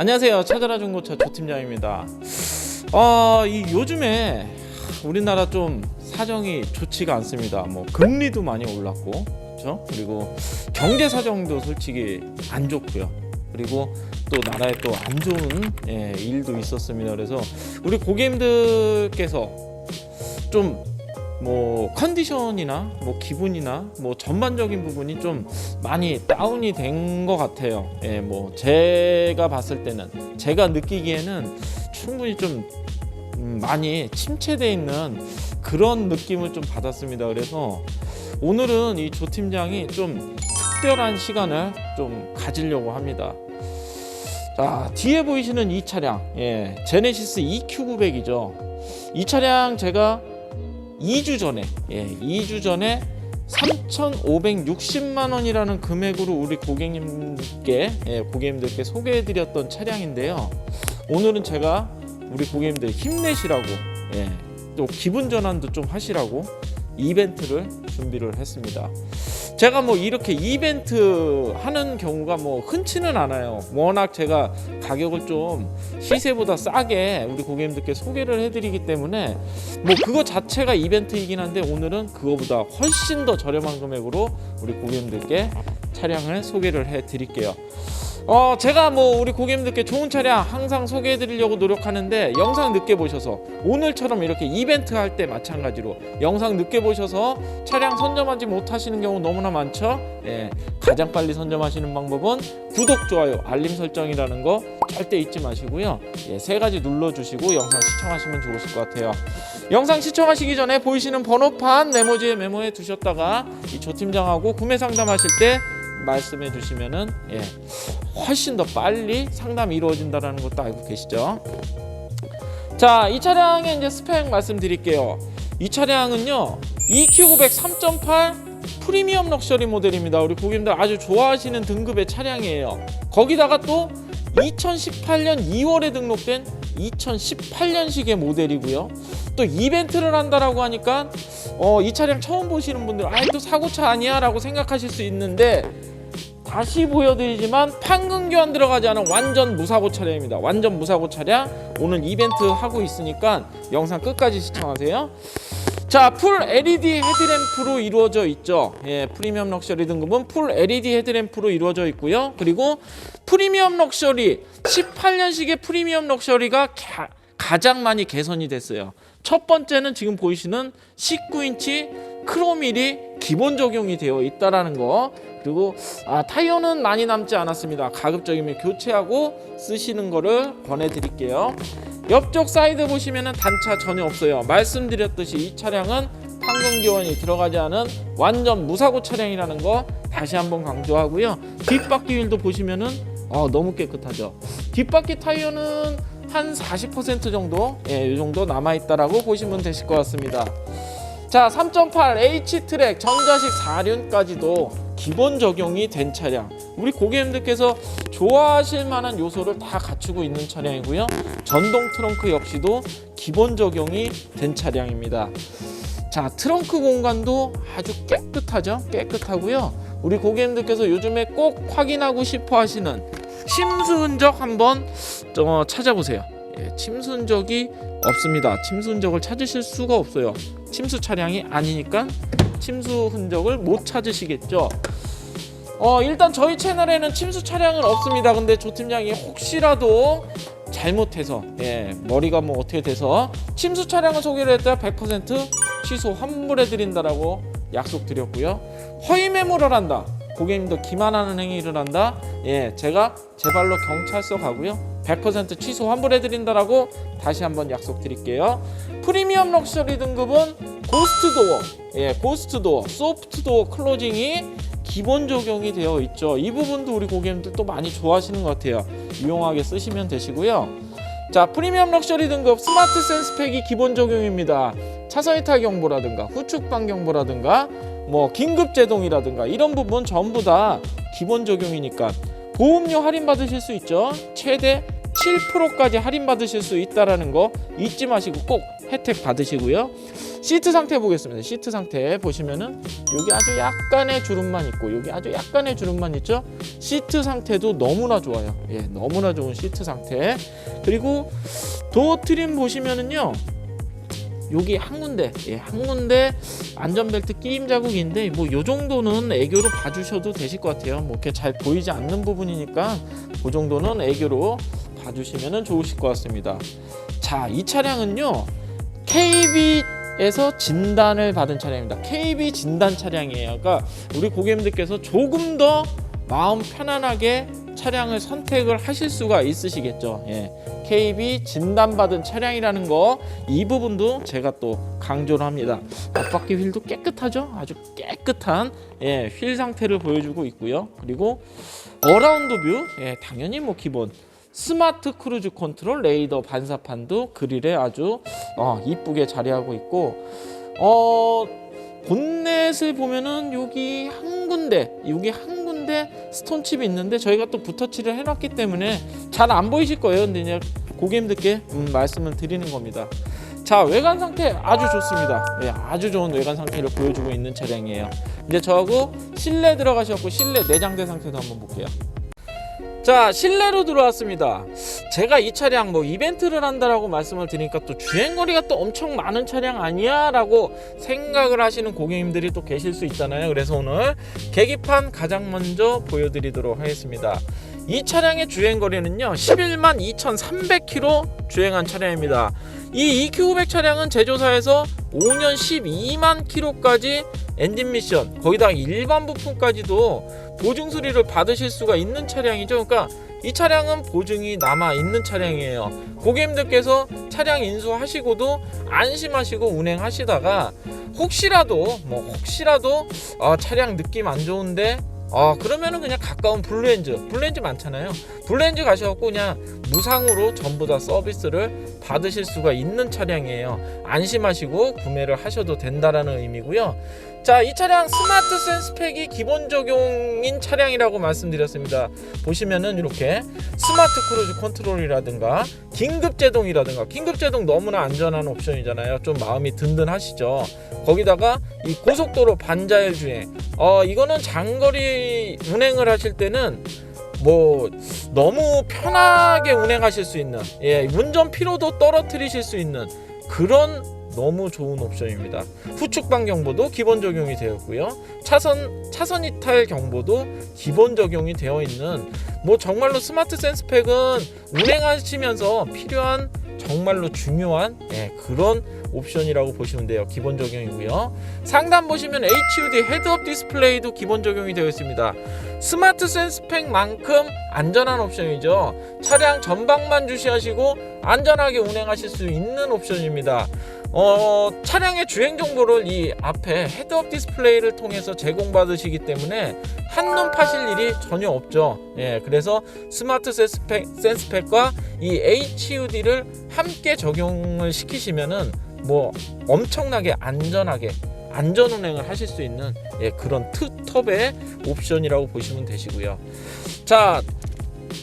안녕하세요. 찾아라 중고차 조팀장입니다. 어, 이 요즘에 우리나라 좀 사정이 좋지가 않습니다. 뭐 금리도 많이 올랐고, 그렇죠? 그리고 경제 사정도 솔직히 안 좋고요. 그리고 또 나라에 또 안 좋은 예, 일도 있었습니다. 그래서 우리 고객님들께서 좀 뭐 컨디션이나 뭐 기분이나 뭐 전반적인 부분이 좀 많이 다운이 된 것 같아요. 예, 뭐 제가 봤을 때는 제가 느끼기에는 충분히 좀 음, 많이 침체돼 있는 그런 느낌을 좀 받았습니다. 그래서 오늘은 이 조 팀장이 좀 특별한 시간을 좀 가지려고 합니다. 자, 뒤에 보이시는 이 차량, 예, 제네시스 EQ900이죠. 이 차량 제가 2주 전에, 예, 2주 전에 3,560만 원이라는 금액으로 우리 고객님께, 예, 고객님들께 소개해드렸던 차량인데요. 오늘은 제가 우리 고객님들 힘내시라고, 예, 또 기분 전환도 좀 하시라고 이벤트를 준비를 했습니다. 제가 뭐 이렇게 이벤트 하는 경우가 뭐 흔치는 않아요. 워낙 제가 가격을 좀 시세보다 싸게 우리 고객님들께 소개를 해드리기 때문에 뭐 그거 자체가 이벤트이긴 한데 오늘은 그거보다 훨씬 더 저렴한 금액으로 우리 고객님들께 차량을 소개를 해드릴게요. 어 제가 뭐 우리 고객님들께 좋은 차량 항상 소개해 드리려고 노력하는데 영상 늦게 보셔서 오늘처럼 이렇게 이벤트 할 때 마찬가지로 영상 늦게 보셔서 차량 선점하지 못하시는 경우 너무나 많죠? 예, 가장 빨리 선점하시는 방법은 구독 좋아요 알림 설정이라는 거 절대 잊지 마시고요. 예, 세 가지 눌러주시고 영상 시청하시면 좋으실 것 같아요. 영상 시청하시기 전에 보이시는 번호판 메모지에 메모해 두셨다가 이 조 팀장하고 구매 상담하실 때 말씀해 주시면은 예, 훨씬 더 빨리 상담이 이루어진다는 것도 알고 계시죠? 자, 이 차량의 이제 스펙 말씀드릴게요. 이 차량은요, EQ900 3.8 프리미엄 럭셔리 모델입니다. 우리 고객님들 아주 좋아하시는 등급의 차량이에요. 거기다가 또 2018년 2월에 등록된 2018년식의 모델이고요. 또 이벤트를 한다라고 하니까 어, 이 차량 처음 보시는 분들 아이 또 사고차 아니야 라고 생각하실 수 있는데 다시 보여드리지만 판금 교환 들어가지 않은 완전 무사고 차량입니다. 완전 무사고 차량 오늘 이벤트 하고 있으니까 영상 끝까지 시청하세요. 자, 풀 LED 헤드램프로 이루어져 있죠. 예, 프리미엄 럭셔리 등급은 풀 LED 헤드램프로 이루어져 있고요. 그리고 프리미엄 럭셔리 18년식의 프리미엄 럭셔리가 가, 가장 많이 개선이 됐어요. 첫 번째는 지금 보이시는 19인치 크로밀이 기본 적용이 되어 있다라는 거. 그리고 아, 타이어는 많이 남지 않았습니다. 가급적이면 교체하고 쓰시는 거를 권해드릴게요. 옆쪽 사이드 보시면은 단차 전혀 없어요. 말씀드렸듯이 이 차량은 교환이 들어가지 않은 완전 무사고 차량이라는 거 다시 한번 강조하고요. 뒷바퀴 휠도 보시면은 어, 너무 깨끗하죠. 뒷바퀴 타이어는 한 40% 정도, 예, 이 정도 남아 있다라고 보시면 되실 것 같습니다. 자, 3.8 H 트랙 전자식 4륜까지도 기본 적용이 된 차량. 우리 고객님들께서 좋아하실 만한 요소를 다 갖추고 있는 차량이고요. 전동 트렁크 역시도 기본 적용이 된 차량입니다. 자, 트렁크 공간도 아주 깨끗하죠? 깨끗하고요. 우리 고객님들께서 요즘에 꼭 확인하고 싶어 하시는 침수 흔적 한번 어, 찾아보세요. 예, 침수 흔적이 없습니다. 침수 흔적을 찾으실 수가 없어요. 침수 차량이 아니니까 침수 흔적을 못 찾으시겠죠. 어, 일단 저희 채널에는 침수 차량은 없습니다. 근데 조 팀장이 혹시라도 잘못해서 예, 머리가 뭐 어떻게 돼서 침수 차량을 소개를 했다 100% 취소 환불해 드린다라고 약속드렸고요. 허위 매물을 한다. 고객님도 기만하는 행위를 한다. 예, 제가 제 발로 경찰서 가고요. 100% 취소 환불해 드린다라고 다시 한번 약속드릴게요. 프리미엄 럭셔리 등급은 고스트 도어, 예, 고스트 도어, 소프트 도어 클로징이 기본 적용이 되어 있죠. 이 부분도 우리 고객님들 또 많이 좋아하시는 것 같아요. 유용하게 쓰시면 되시고요. 자, 프리미엄 럭셔리 등급 스마트 센스 팩이 기본 적용입니다. 차선 이탈 경보라든가 후축방 경보라든가 뭐 긴급 제동이라든가 이런 부분 전부 다 기본 적용이니까 보험료 할인 받으실 수 있죠. 최대 7%까지 할인 받으실 수 있다라는 거 잊지 마시고 꼭 혜택 받으시고요. 시트 상태 보겠습니다. 시트 상태 보시면은 여기 아주 약간의 주름만 있고 여기 아주 약간의 주름만 있죠. 시트 상태도 너무나 좋아요. 예, 너무나 좋은 시트 상태. 그리고 도어 트림 보시면은요. 여기 한 군데, 예, 한 군데 안전벨트 끼임 자국인데 뭐 요 정도는 애교로 봐주셔도 되실 것 같아요. 뭐 이렇게 잘 보이지 않는 부분이니까 그 정도는 애교로 봐주시면 좋으실 것 같습니다. 자, 이 차량은요 KB에서 진단을 받은 차량입니다. KB 진단 차량이에요. 그러니까 우리 고객님들께서 조금 더 마음 편안하게 차량을 선택을 하실 수가 있으시겠죠. 예. KB 진단받은 차량이라는 거 이 부분도 제가 또 강조를 합니다. 앞바퀴 휠도 깨끗하죠? 아주 깨끗한 예, 휠 상태를 보여주고 있고요. 그리고 어라운드 뷰, 예, 당연히 뭐 기본 스마트 크루즈 컨트롤 레이더 반사판도 그릴에 아주 어, 이쁘게 자리하고 있고 어 본넷을 보면은 여기 한 군데 여기 한 군데 스톤칩이 있는데 저희가 또 붓터치를 해놨기 때문에 잘 안 보이실 거예요. 근데 이제 고객님들께 음, 말씀을 드리는 겁니다. 자 외관 상태 아주 좋습니다. 예, 아주 좋은 외관 상태를 보여주고 있는 차량이에요. 이제 저하고 실내 들어가셔서 실내 내장재 상태도 한번 볼게요 자 실내로 들어왔습니다. 제가 이 차량 뭐 이벤트를 한다라고 말씀을 드리니까 또 주행거리가 또 엄청 많은 차량 아니야 라고 생각을 하시는 고객님들이 또 계실 수 있잖아요. 그래서 오늘 계기판 가장 먼저 보여드리도록 하겠습니다. 이 차량의 주행거리는요 11만 2,300km 주행한 차량입니다. 이 EQ500 차량은 제조사에서 5년 12만 km까지 엔진 미션 거기다가 일반 부품까지도 보증 수리를 받으실 수가 있는 차량이죠 그러니까 이 차량은 보증이 남아 있는 차량이에요. 고객님들께서 차량 인수하시고도 안심하시고 운행하시다가 혹시라도 뭐 혹시라도 어, 차량 느낌 안 좋은데 어 그러면은 그냥 가까운 블루엔즈. 블루엔즈 많잖아요. 블루엔즈 가셔갖고 그냥 무상으로 전부 다 서비스를 받으실 수가 있는 차량이에요. 안심하시고 구매를 하셔도 된다라는 의미고요. 자 이 차량 스마트 센스팩이 기본 적용인 차량이라고 말씀드렸습니다. 보시면은 이렇게 스마트 크루즈 컨트롤이라든가 긴급 제동이라든가 긴급 제동 너무나 안전한 옵션이잖아요. 좀 마음이 든든하시죠? 거기다가 이 고속도로 반자율 주행 어 이거는 장거리 운행을 하실 때는 뭐 너무 편하게 운행하실 수 있는 예 운전 피로도 떨어뜨리실 수 있는 그런 너무 좋은 옵션입니다. 후측방 경보도 기본 적용이 되어 있고요. 차선 차선 이탈 경보도 기본 적용이 되어 있는 뭐 정말로 스마트 센스팩은 운행하시면서 필요한 정말로 중요한 예, 그런 옵션이라고 보시면 돼요. 기본 적용이고요. 상단 보시면 HUD 헤드업 디스플레이도 기본 적용이 되어 있습니다. 스마트 센스팩만큼 안전한 옵션이죠. 차량 전방만 주시하시고 안전하게 운행하실 수 있는 옵션입니다. 어, 차량의 주행 정보를 이 앞에 헤드업 디스플레이를 통해서 제공받으시기 때문에 한눈 파실 일이 전혀 없죠. 예, 그래서 스마트 센스팩, 센스팩과 이 HUD를 함께 적용을 시키시면은 뭐 엄청나게 안전하게 안전 운행을 하실 수 있는 예, 그런 투톱의 옵션이라고 보시면 되시고요. 자,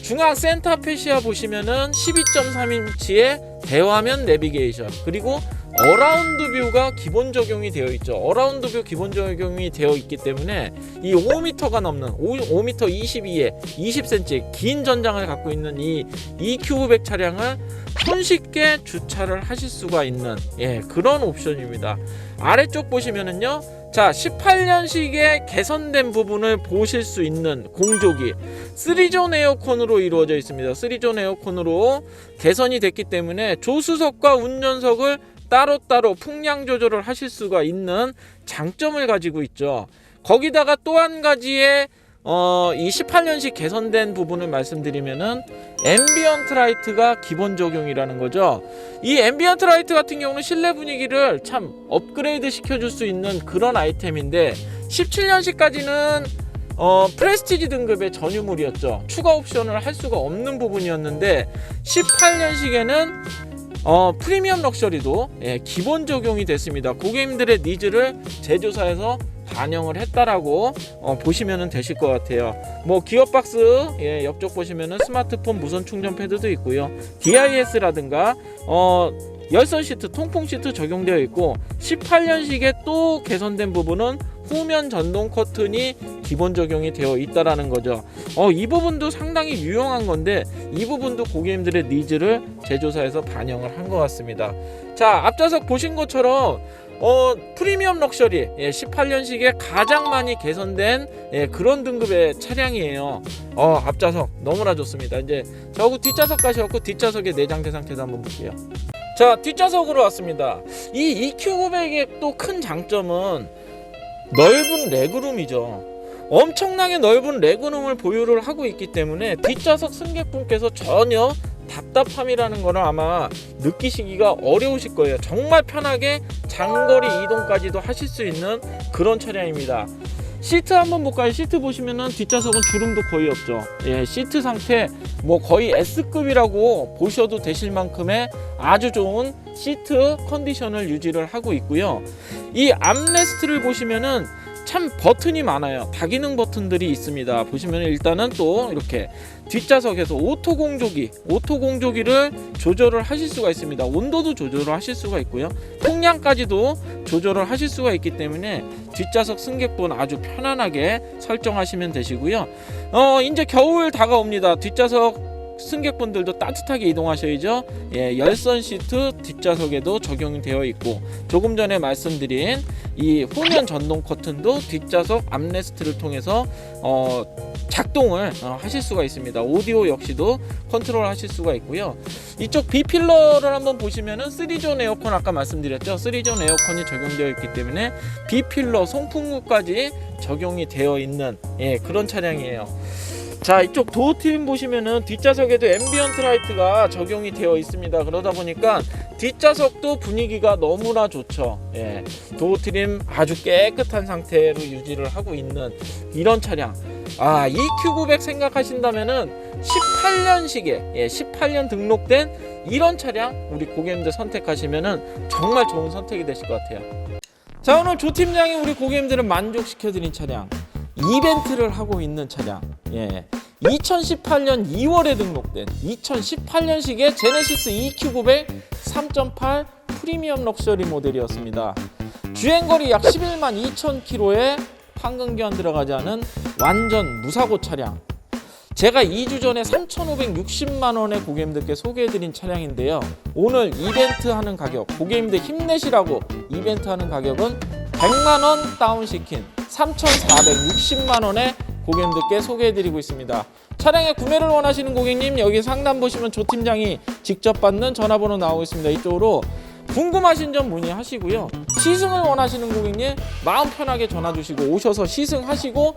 중앙 센터 페시아 보시면은 12.3인치의 대화면 내비게이션 그리고 어라운드 뷰가 기본 적용이 되어 있죠. 어라운드 뷰 기본 적용이 되어 있기 때문에 이 5m가 넘는 5, 5m 22에 20cm 긴 전장을 갖고 있는 이 EQ500 차량을 손쉽게 주차를 하실 수가 있는 예, 그런 옵션입니다. 아래쪽 보시면은요. 자, 18년식의 개선된 부분을 보실 수 있는 공조기 3존 에어컨으로 이루어져 있습니다. 3존 에어컨으로 개선이 됐기 때문에 조수석과 운전석을 따로따로 풍량 조절을 하실 수가 있는 장점을 가지고 있죠. 거기다가 또 한 가지의 어, 이 18년식 개선된 부분을 말씀드리면은 앰비언트 라이트가 기본 적용이라는 거죠. 이 앰비언트 라이트 같은 경우는 실내 분위기를 참 업그레이드 시켜줄 수 있는 그런 아이템인데 17년식까지는 어, 프레스티지 등급의 전유물이었죠. 추가 옵션을 할 수가 없는 부분이었는데 18년식에는 어, 프리미엄 럭셔리도 예, 기본 적용이 됐습니다. 고객님들의 니즈를 제조사에서 반영을 했다라고 어, 보시면 되실 것 같아요. 뭐 기어박스 예, 옆쪽 보시면은 스마트폰 무선 충전 패드도 있고요. DIS라든가 어, 열선 시트, 통풍 시트 적용되어 있고 18년식에 또 개선된 부분은 후면 전동 커튼이 기본 적용이 되어 있다라는 거죠. 어, 이 부분도 상당히 유용한 건데 이 부분도 고객님들의 니즈를 제조사에서 반영을 한 것 같습니다. 자, 앞좌석 보신 것처럼 어, 프리미엄 럭셔리 예, 18년식에 가장 많이 개선된 예, 그런 등급의 차량이에요. 어, 앞좌석 너무나 좋습니다. 이제 저하고 뒷좌석 가셔갖고 뒷좌석의 내장재 상태도 한번 볼게요. 자, 뒷좌석으로 왔습니다. 이 EQ900의 또 큰 장점은 넓은 레그룸이죠. 엄청나게 넓은 레그룸을 보유를 하고 있기 때문에 뒷좌석 승객분께서 전혀 답답함이라는 거를 아마 느끼시기가 어려우실 거예요. 정말 편하게 장거리 이동까지도 하실 수 있는 그런 차량입니다. 시트 한번 볼까요? 시트 보시면은 뒷좌석은 주름도 거의 없죠. 예, 시트 상태 뭐 거의 S급이라고 보셔도 되실 만큼의 아주 좋은 시트 컨디션을 유지를 하고 있고요. 이 암레스트를 보시면은 참 버튼이 많아요. 다기능 버튼들이 있습니다. 보시면 일단은 또 이렇게 뒷좌석에서 오토 공조기, 오토 공조기를 조절을 하실 수가 있습니다. 온도도 조절을 하실 수가 있고요. 통량까지도 조절을 하실 수가 있기 때문에 뒷좌석 승객분 아주 편안하게 설정하시면 되시고요. 어, 이제 겨울 다가옵니다. 뒷좌석 승객분들도 따뜻하게 이동하셔야죠. 예, 열선 시트 뒷좌석에도 적용이 되어 있고 조금 전에 말씀드린 이 후면 전동 커튼도 뒷좌석 암레스트를 통해서 어, 작동을 어, 하실 수가 있습니다. 오디오 역시도 컨트롤 하실 수가 있고요. 이쪽 B 필러를 한번 보시면은 3존 에어컨 아까 말씀드렸죠. 3존 에어컨이 적용되어 있기 때문에 B 필러 송풍구까지 적용이 되어 있는 예, 그런 차량이에요. 자 이쪽 도어 트림 보시면은 뒷좌석에도 앰비언트 라이트가 적용이 되어 있습니다. 그러다 보니까 뒷좌석도 분위기가 너무나 좋죠. 예, 도어 트림 아주 깨끗한 상태로 유지를 하고 있는 이런 차량. 아 EQ900 생각하신다면은 18년식에 예, 18년 등록된 이런 차량 우리 고객님들 선택하시면은 정말 좋은 선택이 되실 것 같아요. 자 오늘 조 팀장이 우리 고객님들을 만족시켜드린 차량 이벤트를 하고 있는 차량. 예. 2018년 2월에 등록된 2018년식의 제네시스 EQ900 3.8 프리미엄 럭셔리 모델이었습니다. 주행거리 약 11만 2천 킬로에 판금기한 들어가지 않은 완전 무사고 차량. 제가 2주 전에 3,560만 원에 고객님들께 소개해드린 차량인데요. 오늘 이벤트 하는 가격, 고객님들 힘내시라고 이벤트 하는 가격은 100만 원 다운시킨 3,460만 원에 고객님들께 소개해드리고 있습니다. 차량의 구매를 원하시는 고객님 여기 상담 보시면 조 팀장이 직접 받는 전화번호 나오고 있습니다. 이쪽으로 궁금하신 점 문의하시고요. 시승을 원하시는 고객님 마음 편하게 전화 주시고 오셔서 시승하시고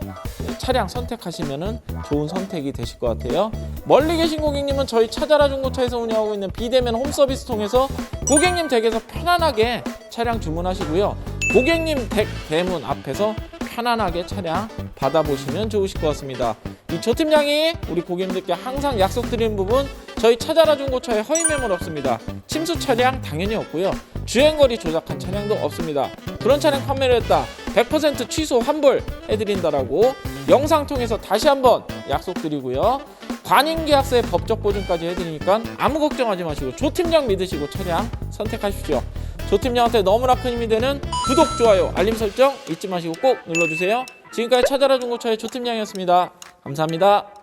차량 선택하시면 좋은 선택이 되실 것 같아요. 멀리 계신 고객님은 저희 찾아라 중고차에서 운영하고 있는 비대면 홈서비스 통해서 고객님 댁에서 편안하게 차량 주문하시고요. 고객님 댁 대문 앞에서 편안하게 차량 받아보시면 좋으실 것 같습니다. 이 조 팀장이 우리 고객님들께 항상 약속드리는 부분 저희 찾아라 중고차에 허위 매물 없습니다. 침수 차량 당연히 없고요. 주행거리 조작한 차량도 없습니다. 그런 차량 판매를 했다. 100% 취소 환불 해드린다라고 영상 통해서 다시 한번 약속드리고요. 관인계약서의 법적 보증까지 해드리니까 아무 걱정하지 마시고 조 팀장 믿으시고 차량 선택하십시오. 조 팀장한테 너무나 큰 힘이 되는 구독, 좋아요, 알림 설정 잊지 마시고 꼭 눌러주세요. 지금까지 찾아라 중고차의 조 팀장이었습니다. 감사합니다.